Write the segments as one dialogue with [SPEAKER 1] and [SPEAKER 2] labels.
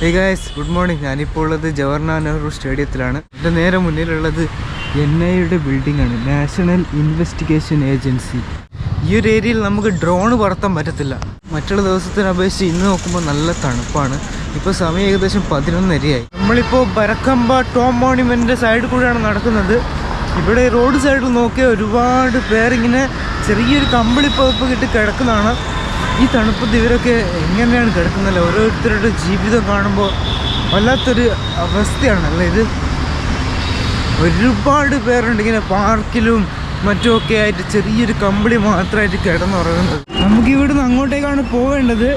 [SPEAKER 1] Hey guys good morning ഞാനിപ്പോൾ ഉള്ളത് ജവഹർലാൽ നെഹ്റു സ്റ്റേഡിയത്തിലാണ്. എന്റെ നേരെ മുന്നിലുള്ളത് എൻ ഐയുടെ ബിൽഡിംഗ് ആണ്. നാഷണൽ ഇൻവെസ്റ്റിഗേഷൻ ഏജൻസി ഈ ഒരു ഏരിയയിൽ നമുക്ക് ഡ്രോൺ പറത്താൻ പറ്റത്തില്ല. മറ്റുള്ള ദിവസത്തിനെ അപേക്ഷിച്ച് ഇന്ന് നോക്കുമ്പോൾ നല്ല തണുപ്പാണ്. ഇപ്പോൾ സമയം ഏകദേശം പതിനൊന്നരയായി. നമ്മളിപ്പോൾ ബരക്കമ്പ ടോം മോണിമെന്റിന്റെ സൈഡിൽ കൂടെയാണ് നടക്കുന്നത്. ഇവിടെ റോഡ് സൈഡിൽ നോക്കിയാൽ ഒരുപാട് പേരിങ്ങനെ ചെറിയൊരു കമ്പിളി പുതപ്പ് കിട്ടി കിടക്കുന്നതാണ്. ഈ തണുപ്പത്ത് ഇവരൊക്കെ എങ്ങനെയാണ് കിടക്കുന്നത്? ഓരോരുത്തരുടെ ജീവിതം കാണുമ്പോൾ വല്ലാത്തൊരു അവസ്ഥയാണല്ലേ ഇത്? ഒരുപാട് പേരുണ്ട് ഇങ്ങനെ പാർക്കിലും മറ്റുമൊക്കെ ആയിട്ട് ചെറിയൊരു കമ്പിളി മാത്രമായിട്ട് കിടന്നുറങ്ങുന്നത് നമുക്ക് ഇവിടുന്ന് അങ്ങോട്ടേക്കാണ് പോവേണ്ടത്.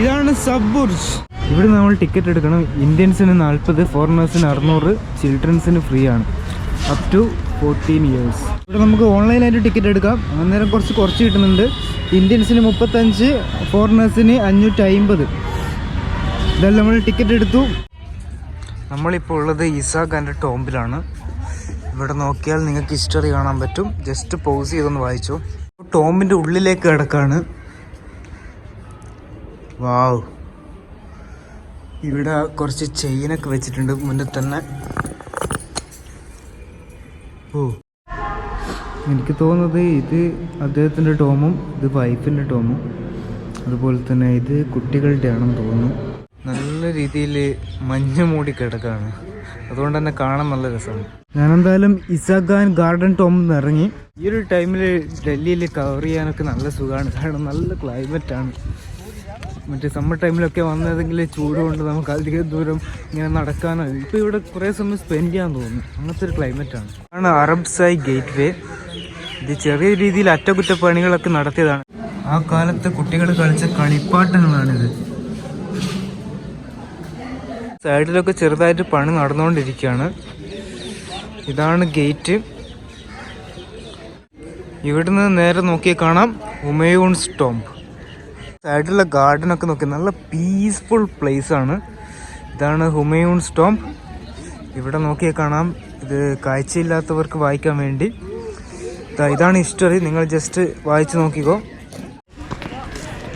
[SPEAKER 1] ഇതാണ് സബ്ബുർജ്. ഇവിടെ നമ്മൾ ടിക്കറ്റ് എടുക്കണം. ഇന്ത്യൻസിന് നാൽപ്പത് ഫോറിനേഴ്സിന് അറുന്നൂറ് ചിൽഡ്രൻസിന് ഫ്രീ ആണ്. അപ് ടു ഫോർട്ടീൻ ഇയേഴ്സ് ഇവിടെ നമുക്ക് ഓൺലൈനായിട്ട് ടിക്കറ്റ് എടുക്കാം. അന്നേരം കുറച്ച് കുറച്ച് കിട്ടുന്നുണ്ട്. ഇന്ത്യൻസിന് മുപ്പത്തഞ്ച് ഫോറിനേഴ്സിന് അഞ്ഞൂറ്റി അമ്പത് ഇതെല്ലാം നമ്മൾ ടിക്കറ്റ് എടുത്തു. നമ്മളിപ്പോൾ ഉള്ളത് ഇസാഖ് ആൻഡ് ടോംബിലാണ് ഇവിടെ നോക്കിയാൽ നിങ്ങൾക്ക് ഹിസ്റ്ററി കാണാൻ പറ്റും. ജസ്റ്റ് പോസ് ചെയ്തൊന്ന് വായിച്ചു. ടോമിന്റെ ഉള്ളിലേക്ക് കിടക്കാണ്. വാവ് ഇവിടെ കുറച്ച് ചെയിനൊക്കെ വെച്ചിട്ടുണ്ട്. മുന്നിൽ തന്നെ ഓ. എനിക്ക് തോന്നുന്നത് ഇത് അദ്ദേഹത്തിന്റെ ടോമും ഇത് വൈഫിന്റെ ടോമും അതുപോലെ തന്നെ ഇത് കുട്ടികളുടെ ആണെന്ന് തോന്നുന്നു. നല്ല രീതിയിൽ മഞ്ഞ മൂടി കിടക്കാണ്. അതുകൊണ്ട് തന്നെ കാണാൻ നല്ല രസമാണ്. ഞാനെന്തായാലും ഇസാഖാൻ ഗാർഡൻ ടോമിൽ നിന്ന് ഇറങ്ങി. ഈ ഒരു ടൈമിൽ ഡൽഹിയിൽ കവർ ചെയ്യാനൊക്കെ നല്ല സുഖമാണ് കാരണം നല്ല ക്ലൈമറ്റാണ് ആണ്. മറ്റേ സമ്മർ ടൈമിലൊക്കെ വന്നതെങ്കിൽ ചൂട് കൊണ്ട് നമുക്ക് അധികം ദൂരം ഇങ്ങനെ നടക്കാനോ ഇപ്പോൾ ഇവിടെ കുറേ സമയം സ്പെൻഡ് ചെയ്യാൻ തോന്നുന്നു. അങ്ങനത്തെ ഒരു ക്ലൈമറ്റാണ് ആണ്. അറബ് സായി ഗേറ്റ് വേ ഇത് ചെറിയ രീതിയിൽ അറ്റകുറ്റപ്പണികളൊക്കെ നടത്തിയതാണ്. ആ കാലത്ത് കുട്ടികൾ കളിച്ച കളിപ്പാട്ടങ്ങളാണിത്. സൈഡിലൊക്കെ ചെറുതായിട്ട് പണി നടന്നുകൊണ്ടിരിക്കുകയാണ്. ഇതാണ് ഗേറ്റ് ഇവിടുന്ന് നേരെ നോക്കിയാൽ കാണാം. ഉമയൂൺസ് ടോംബ് സൈഡിലുള്ള ഗാർഡൻ ഒക്കെ നോക്കി നല്ല പീസ്ഫുൾ പ്ലേസ് ആണ്. ഇതാണ് ഹുമയൂൺ സ്റ്റോംപ് ഇവിടെ നോക്കിയാൽ കാണാം. ഇത് കാഴ്ചയില്ലാത്തവർക്ക് വായിക്കാൻ വേണ്ടി. ഇതാണ് ഹിസ്റ്ററി നിങ്ങൾ ജസ്റ്റ് വായിച്ചു നോക്കിക്കോ.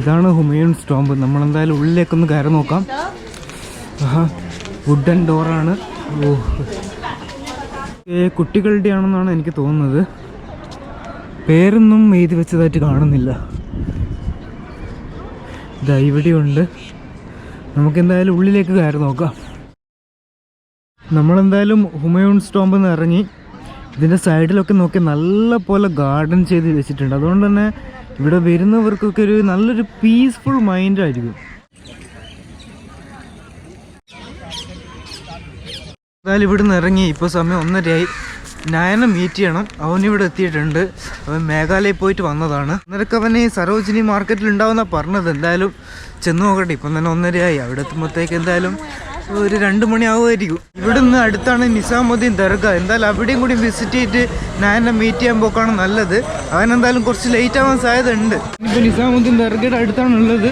[SPEAKER 1] ഇതാണ് ഹുമയൂൺ സ്റ്റോംപ് നമ്മൾ എന്തായാലും ഉള്ളിലേക്കൊന്ന് കയറി നോക്കാം. വുഡൻ ഡോറാണ് ഓ കുട്ടികളുടെ ആണെന്നാണ് എനിക്ക് തോന്നുന്നത്. പേരൊന്നും എഴുതി വെച്ചതായിട്ട് കാണുന്നില്ല. ഇതാ ഇവിടെയുണ്ട്. നമുക്ക് എന്തായാലും ഉള്ളിലേക്ക് കയറി നോക്കാം. നമ്മളെന്തായാലും ഹുമയൂൺ സ്റ്റോമ്പിൽ നിന്ന് ഇറങ്ങി ഇതിന്റെ സൈഡിലൊക്കെ നോക്കി നല്ല പോലെ ഗാർഡൻ ചെയ്ത് വെച്ചിട്ടുണ്ട്. അതുകൊണ്ട് തന്നെ ഇവിടെ വരുന്നവർക്കൊക്കെ ഒരു നല്ലൊരു പീസ്ഫുൾ മൈൻഡായിരിക്കും എന്തായാലും ഇവിടെ നിന്ന് ഇറങ്ങി. ഇപ്പോൾ സമയം ഒന്നരയായി. നയനെ മീറ്റ് ചെയ്യണം. അവൻ ഇവിടെ എത്തിയിട്ടുണ്ട്. അവൻ മേഘാലയ പോയിട്ട് വന്നതാണ്. അന്നേരക്ക് ഈ സരോജിനി മാർക്കറ്റിൽ ഉണ്ടാവുന്ന പറഞ്ഞത് എന്തായാലും ചെന്ന് നോക്കട്ടെ. ഇപ്പം തന്നെ ഒന്നരയായി. അവിടെ എത്തുമ്പോഴത്തേക്ക് എന്തായാലും ഒരു രണ്ട് മണിയാവുമായിരിക്കും ഇവിടുന്ന് അടുത്താണ് നിസാമുദ്ദീൻ ദർഗ. എന്തായാലും അവിടെയും കൂടി വിസിറ്റ് ചെയ്തിട്ട് നയനെ മീറ്റ് ചെയ്യാൻ പോക്കാണ് നല്ലത്. അവൻ എന്തായാലും കുറച്ച് ലേറ്റ് ആവാൻ സാധ്യത ഉണ്ട് ഇപ്പോൾ നിസാമുദ്ദീൻ ദർഗയുടെ അടുത്താണുള്ളത്.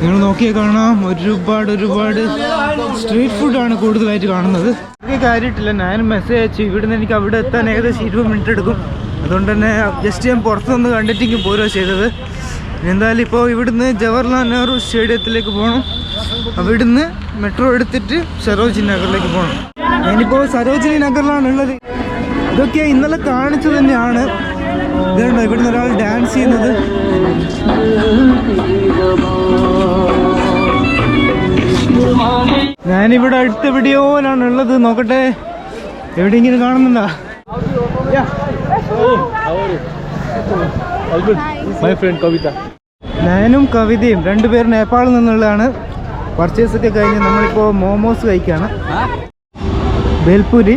[SPEAKER 1] നിങ്ങൾ നോക്കിയാൽ കാണാം. ഒരുപാട് ഒരുപാട് സ്ട്രീറ്റ് ഫുഡാണ് കൂടുതലായിട്ട് കാണുന്നത്. വലിയ കാര്യമായിട്ടില്ല ഞാൻ മെസ്സേജ് അയച്ചു. ഇവിടുന്ന് എനിക്ക് അവിടെ എത്താൻ ഏകദേശം ഇരുപത് മിനിറ്റ് എടുക്കും. അതുകൊണ്ട് തന്നെ ജസ്റ്റ് ഞാൻ പുറത്തുനിന്ന് കണ്ടിട്ടെങ്കിൽ പോരുക ചെയ്തത്. എന്തായാലും ഇപ്പോൾ ഇവിടുന്ന് ജവഹർലാൽ നെഹ്റു സ്റ്റേഡിയത്തിലേക്ക് പോകണം അവിടുന്ന് മെട്രോ എടുത്തിട്ട് സരോജിനി നഗറിലേക്ക് പോകണം ഞാനിപ്പോൾ സരോജിനി നഗറിലാണ് ഉള്ളത് ഇതൊക്കെ ഇന്നലെ കാണിച്ചു തന്നെയാണ്. ഇതുണ്ടോ? ഇവിടുന്ന് ഒരാൾ ഡാൻസ് ചെയ്യുന്നത്. ഞാനിവിടെ അടുത്ത എവിടെയോലാണ് ഉള്ളത്. നോക്കട്ടെ. എവിടെയെങ്കിലും കാണുന്നുണ്ടോ?
[SPEAKER 2] മൈ ഫ്രണ്ട് കവിത
[SPEAKER 1] ഞാനും കവിതയും രണ്ടുപേർ നേപ്പാളിൽ നിന്നുള്ളതാണ്. പർച്ചേസ് ഒക്കെ കഴിഞ്ഞ് നമ്മളിപ്പോൾ മോമോസ് കഴിക്കുകയാണ് bhelpuri.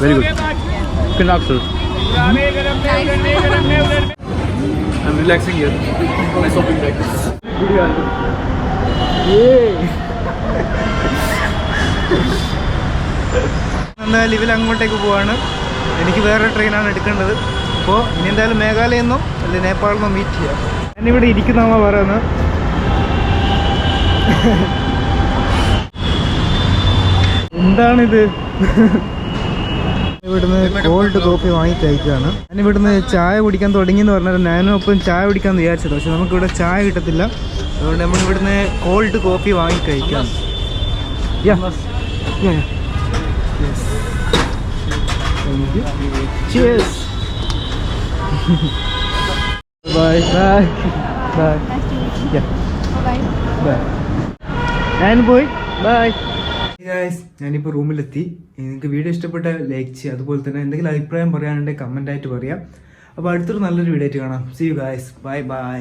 [SPEAKER 1] Very it?
[SPEAKER 2] Good after. I'm relaxing here. My shopping bag.
[SPEAKER 1] എന്തായാലും ഇവർ അങ്ങോട്ടേക്ക് പോവാണ് എനിക്ക് വേറെ ട്രെയിനാണ് എടുക്കേണ്ടത് അപ്പോൾ ഇനി എന്തായാലും മേഘാലയ നിന്നോ അല്ലെ നേപ്പാളിൽ നിന്നോ മീറ്റ് ചെയ്യാം ഞാനിവിടെ ഇരിക്കുന്നതാണോ പറയുന്നത് എന്താണിത് ഇവിടുന്ന് കോൾഡ് കോഫി വാങ്ങി കഴിക്കുകയാണ് ഞാൻ ഇവിടുന്ന് ചായ കുടിക്കാൻ തുടങ്ങി എന്ന് പറഞ്ഞാൽ ഞാനും ഒപ്പം ചായ കുടിക്കാൻ വിചാരിച്ചത്. പക്ഷെ നമുക്കിവിടെ ചായ കിട്ടത്തില്ല. അതുകൊണ്ട് നമ്മൾ ഇവിടുന്ന് കോൾഡ് കോഫി വാങ്ങി കഴിക്കാം you. Yeah.
[SPEAKER 3] Bye.
[SPEAKER 1] Bye. ഞാൻ പോയി ബൈ ഗായ്സ് ഞാനിപ്പോൾ റൂമിലെത്തി. നിങ്ങൾക്ക് വീഡിയോ ഇഷ്ടപ്പെട്ട ലൈക്ക് ചെയ്യുക. അതുപോലെ തന്നെ എന്തെങ്കിലും അഭിപ്രായം പറയാനുണ്ടെങ്കിൽ കമന്റായിട്ട് പറയാം. അപ്പോൾ അടുത്തൊരു നല്ലൊരു വീഡിയോ ആയിട്ട് കാണാം. See you guys bye bye